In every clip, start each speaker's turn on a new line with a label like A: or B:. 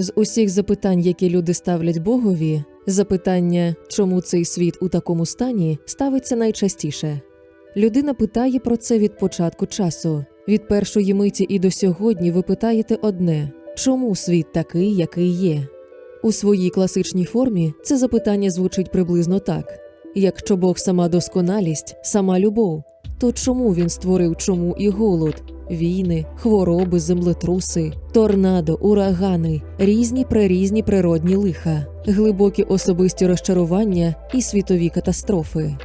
A: З усіх запитань, які люди ставлять Богові, запитання, чому цей світ у такому стані, ставиться найчастіше. Людина питає про це від початку часу. Від першої миті і до сьогодні ви питаєте одне: чому світ такий, який є? У своїй класичній формі це запитання звучить приблизно так: якщо Бог сама досконалість, сама любов, то чому він створив чому і голод, війни, хвороби, землетруси, торнадо, урагани, різні прерізні природні лиха, глибокі особисті розчарування і світові катастрофи?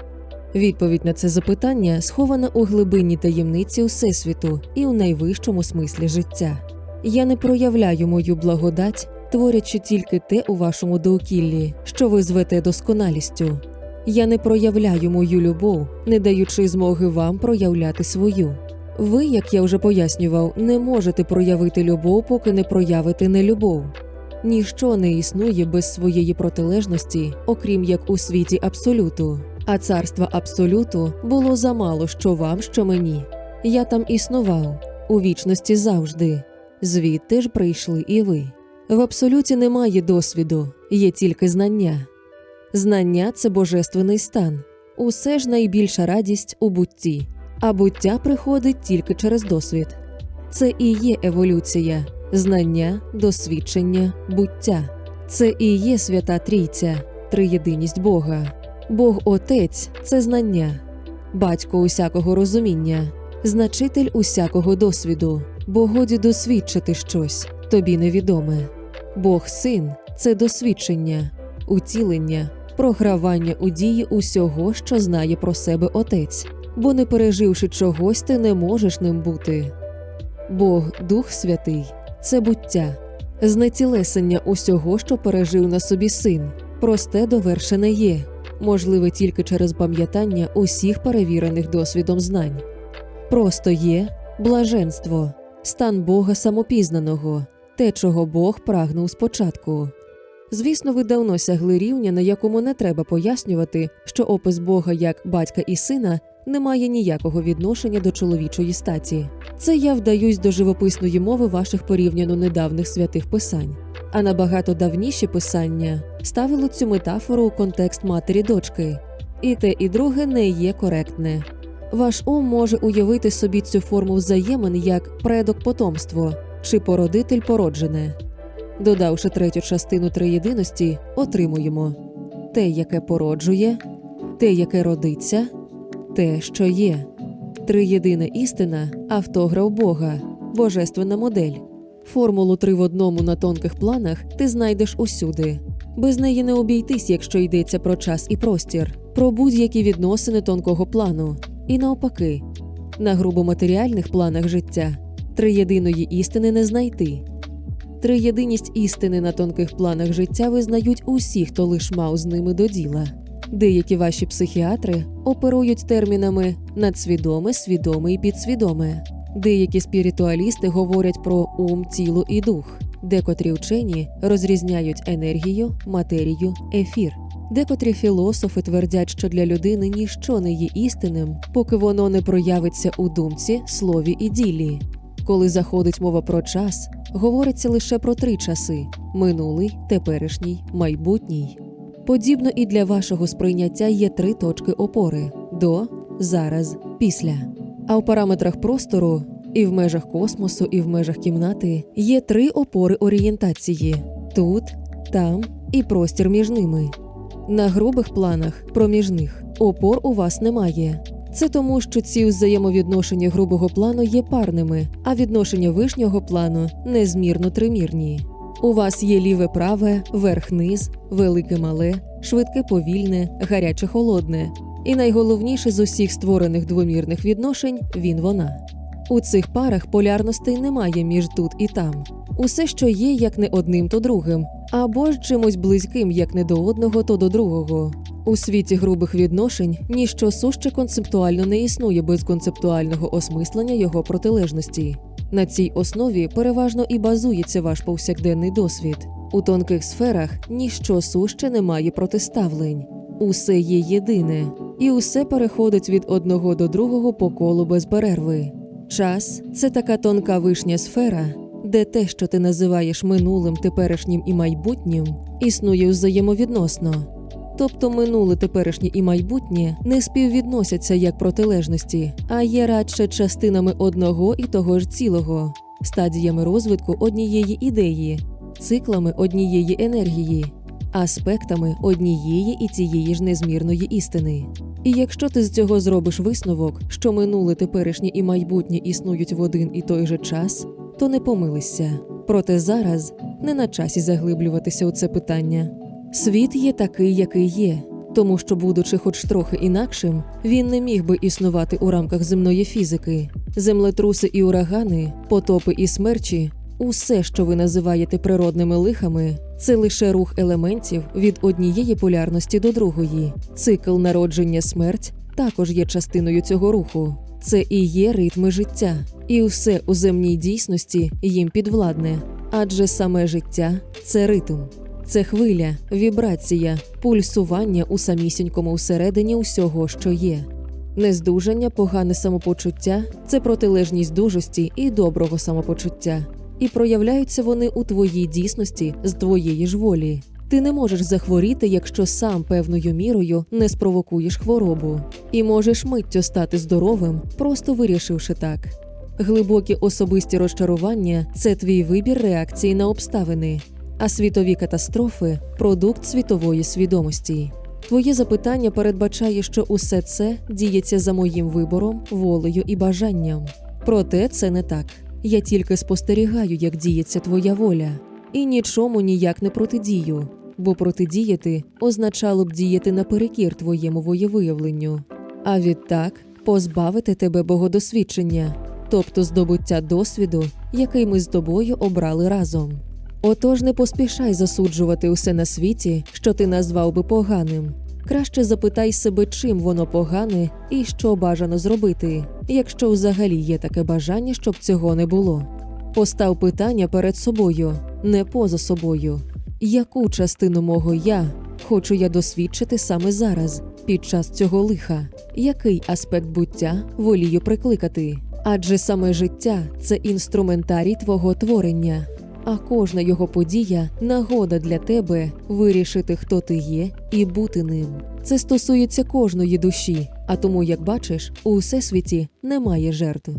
A: Відповідь на це запитання схована у глибинній таємниці Всесвіту і у найвищому смислі життя. Я не проявляю мою благодать, творячи тільки те у вашому доокіллі, що ви звете досконалістю. Я не проявляю мою любов, не даючи змоги вам проявляти свою. Ви, як я вже пояснював, не можете проявити любов, поки не проявите нелюбов. Ніщо не існує без своєї протилежності, окрім як у світі абсолюту. А царства абсолюту було замало що вам, що мені. Я там існував у вічності завжди. Звідти ж прийшли і ви. В абсолюті немає досвіду, є тільки знання. Знання це божественний стан. Усе ж найбільша радість у бутті, а буття приходить тільки через досвід. Це і є еволюція, знання, досвідчення, буття. Це і є свята трійця, триєдиність Бога. Бог Отець це знання, батько усякого розуміння, значитель усякого досвіду, бо годі досвідчити щось, тобі невідоме. Бог Син це досвідчення, утілення, програвання у дії усього, що знає про себе Отець, бо не переживши чогось, ти не можеш ним бути. Бог Дух Святий це буття, знецілесення усього, що пережив на собі син, просте довершене є, можливе тільки через пам'ятання усіх перевірених досвідом знань. Просто є блаженство, стан Бога самопізнаного, те, чого Бог прагнув спочатку. Звісно, ви давно сягли рівня, на якому не треба пояснювати, що опис Бога як батька і сина не має ніякого відношення до чоловічої статі. Це я вдаюсь до живописної мови ваших порівняно недавних святих писань. А набагато давніші писання ставило цю метафору у контекст матері дочки. І те, і друге не є коректне. Ваш ум може уявити собі цю форму взаємин як предок потомство чи породитель породжене. Додавши третю частину триєдиності, отримуємо те, яке породжує, те, яке родиться, те, що є. Триєдина істина автограф Бога, божественна модель. Формулу три в одному на тонких планах ти знайдеш усюди. Без неї не обійтись, якщо йдеться про час і простір, про будь-які відносини тонкого плану. І навпаки, на грубоматеріальних планах життя триєдиної істини не знайти. Триєдиність істини на тонких планах життя визнають усі, хто лиш мав з ними до діла. Деякі ваші психіатри оперують термінами надсвідоме, свідоме і підсвідоме. Деякі спіритуалісти говорять про ум, тіло і дух. Декотрі вчені розрізняють енергію, матерію, ефір. Декотрі філософи твердять, що для людини ніщо не є істинним, поки воно не проявиться у думці, слові і ділі. Коли заходить мова про час, говориться лише про три часи: минулий, теперішній, майбутній. Подібно і для вашого сприйняття є три точки опори: до, зараз, після. А в параметрах простору і в межах космосу, і в межах кімнати є три опори орієнтації: тут, там і простір між ними. На грубих планах проміжних опор у вас немає. Це тому, що ці взаємовідношення грубого плану є парними, а відношення вишнього плану незмірно тримірні. У вас є ліве праве, верх-низ, велике мале, швидке повільне, гаряче холодне. І найголовніше з усіх створених двомірних відношень він вона. У цих парах полярностей немає між тут і там. Усе, що є, як не одним, то другим, або ж чимось близьким, як не до одного, то до другого. У світі грубих відношень ніщо суще концептуально не існує без концептуального осмислення його протилежності. На цій основі переважно і базується ваш повсякденний досвід. У тонких сферах ніщо суще не має протиставлень. Усе є єдине, і усе переходить від одного до другого по колу без перерви. Час це така тонка вишня сфера, де те, що ти називаєш минулим, теперішнім і майбутнім, існує взаємовідносно. Тобто минуле, теперішнє і майбутнє не співвідносяться як протилежності, а є радше частинами одного і того ж цілого, стадіями розвитку однієї ідеї, циклами однієї енергії, аспектами однієї і цієї ж незмірної істини. І якщо ти з цього зробиш висновок, що минуле, теперішнє і майбутнє існують в один і той же час, то не помилишся. Проте зараз не на часі заглиблюватися у це питання. Світ є такий, який є, тому що, будучи хоч трохи інакшим, він не міг би існувати у рамках земної фізики. Землетруси і урагани, потопи і смерчі усе, що ви називаєте природними лихами, це лише рух елементів від однієї полярності до другої. Цикл народження смерть також є частиною цього руху. Це і є ритми життя, і все у земній дійсності їм підвладне, адже саме життя це ритм. Це хвиля, вібрація, пульсування у самісінькому всередині усього, що є. Нездужання, погане самопочуття це протилежність дужості і доброго самопочуття, і проявляються вони у твоїй дійсності з твоєї ж волі. Ти не можеш захворіти, якщо сам певною мірою не спровокуєш хворобу, і можеш миттю стати здоровим, просто вирішивши так. Глибокі особисті розчарування це твій вибір реакції на обставини, а світові катастрофи продукт світової свідомості. Твоє запитання передбачає, що усе це діється за моїм вибором, волею і бажанням. Проте це не так. Я тільки спостерігаю, як діється твоя воля, і нічому ніяк не протидію, бо протидіяти означало б діяти наперекір твоєму воєвиявленню, а відтак позбавити тебе богодосвідчення, тобто здобуття досвіду, який ми з тобою обрали разом. Отож не поспішай засуджувати усе на світі, що ти назвав би поганим. Краще запитай себе, чим воно погане і що бажано зробити, якщо взагалі є таке бажання, щоб цього не було. Постав питання перед собою, не поза собою. Яку частину мого я хочу я досвідчити саме зараз, під час цього лиха? Який аспект буття волію прикликати? Адже саме життя це інструментарій твого творення, а кожна його подія нагода для тебе вирішити, хто ти є, і бути ним. Це стосується кожної душі, а тому, як бачиш, у всесвіті немає жертв,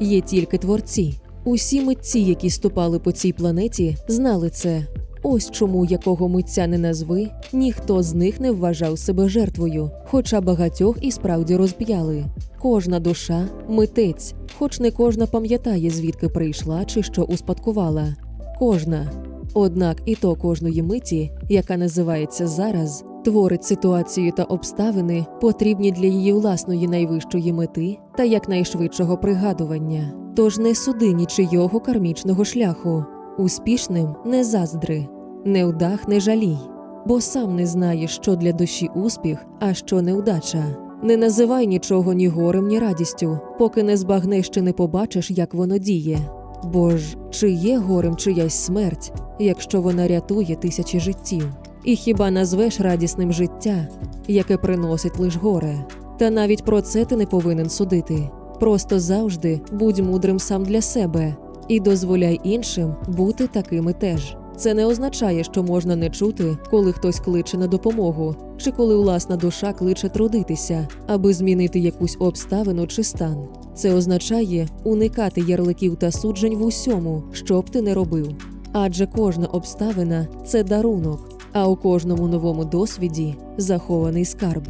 A: є тільки творці. Усі митці, які ступали по цій планеті, знали це. Ось чому якого митця не назви, ніхто з них не вважав себе жертвою, хоча багатьох і справді розп'яли. Кожна душа митець, хоч не кожна пам'ятає, звідки прийшла чи що успадкувала. Кожна. Однак і то кожної миті, яка називається зараз, творить ситуацію та обставини, потрібні для її власної найвищої мети та якнайшвидшого пригадування. Тож не суди нічийого кармічного шляху, успішним не заздри, невдах не жалій, бо сам не знаєш, що для душі успіх, а що неудача. Не називай нічого ні горем, ні радістю, поки не збагнеш чи не побачиш, як воно діє. Бо ж чи є горем чиясь смерть, якщо вона рятує тисячі життів? І хіба назвеш радісним життя, яке приносить лиш горе? Та навіть про це ти не повинен судити. Просто завжди будь мудрим сам для себе і дозволяй іншим бути такими теж. Це не означає, що можна не чути, коли хтось кличе на допомогу, чи коли власна душа кличе трудитися, аби змінити якусь обставину чи стан. Це означає уникати ярликів та суджень в усьому, що б ти не робив. Адже кожна обставина це дарунок, а у кожному новому досвіді захований скарб.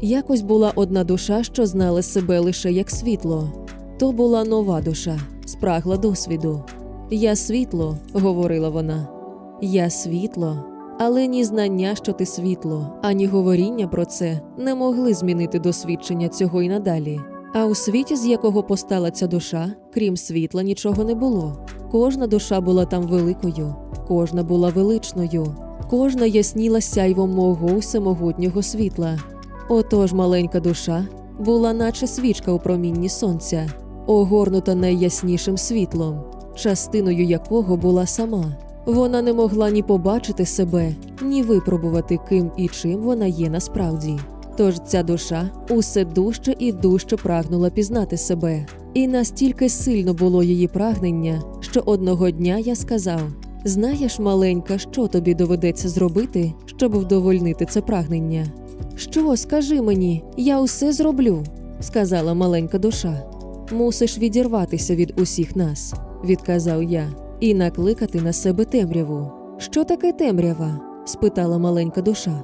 A: Якось була одна душа, що знала себе лише як світло. То була нова душа, спрагла досвіду. Я світло, говорила вона. Я світло, але ні знання, що ти світло, ані говоріння про це не могли змінити досвідчення цього й надалі. А у світі, з якого постала ця душа, крім світла, нічого не було. Кожна душа була там великою, кожна була величною, кожна ясніла сяйвом мого всемогутнього світла. Отож маленька душа була, наче свічка у промінні сонця, огорнута найяснішим світлом, частиною якого була сама. Вона не могла ні побачити себе, ні випробувати, ким і чим вона є насправді. Тож ця душа усе дужче і дужче прагнула пізнати себе, і настільки сильно було її прагнення, що одного дня я сказав: Знаєш, маленька, що тобі доведеться зробити, щоб вдовольнити це прагнення? Що, скажи мені, я усе зроблю, сказала маленька душа. Мусиш відірватися від усіх нас, відказав я, і накликати на себе темряву. Що таке темрява? спитала маленька душа.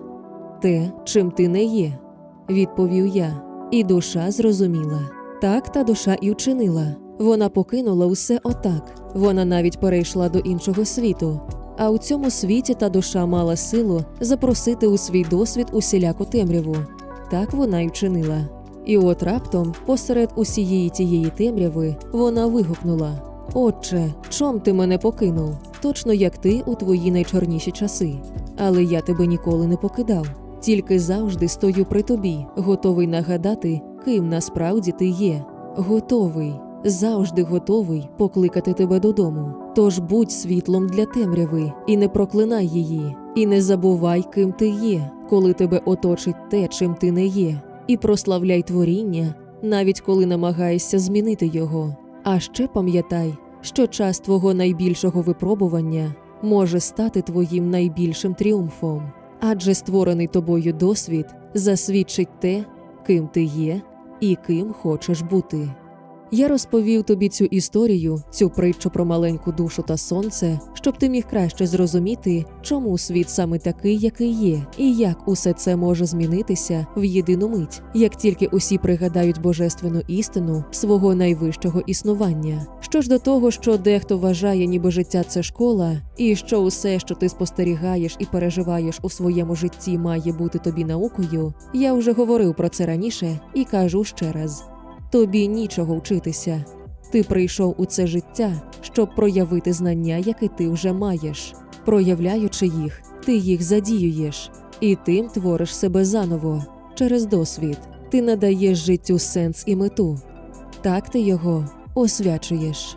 A: Те, чим ти не є, відповів я, і душа зрозуміла. Так та душа і вчинила. Вона покинула усе отак. Вона навіть перейшла до іншого світу. А у цьому світі та душа мала силу запросити у свій досвід усіляку темряву. Так вона й вчинила. І от раптом, посеред усієї тієї темряви, вона вигукнула: Отче, чом ти мене покинув? Точно як ти у твої найчорніші часи. Але я тебе ніколи не покидав, тільки завжди стою при тобі, готовий нагадати, ким насправді ти є. Готовий, завжди готовий покликати тебе додому. Тож будь світлом для темряви і не проклинай її, і не забувай, ким ти є, коли тебе оточить те, чим ти не є, і прославляй творіння, навіть коли намагаєшся змінити його. А ще пам'ятай, що час твого найбільшого випробування може стати твоїм найбільшим тріумфом, адже створений тобою досвід засвідчить те, ким ти є і ким хочеш бути. Я розповів тобі цю історію, цю притчу про маленьку душу та сонце, щоб ти міг краще зрозуміти, чому світ саме такий, який є, і як усе це може змінитися в єдину мить, як тільки усі пригадають божественну істину свого найвищого існування. Що ж до того, що дехто вважає, ніби життя це школа, і що усе, що ти спостерігаєш і переживаєш у своєму житті, має бути тобі наукою, я вже говорив про це раніше і кажу ще раз. Тобі нічого вчитися. Ти прийшов у це життя, щоб проявити знання, які ти вже маєш. Проявляючи їх, ти їх задіюєш, і тим твориш себе заново. Через досвід ти надаєш життю сенс і мету. Так ти його освячуєш.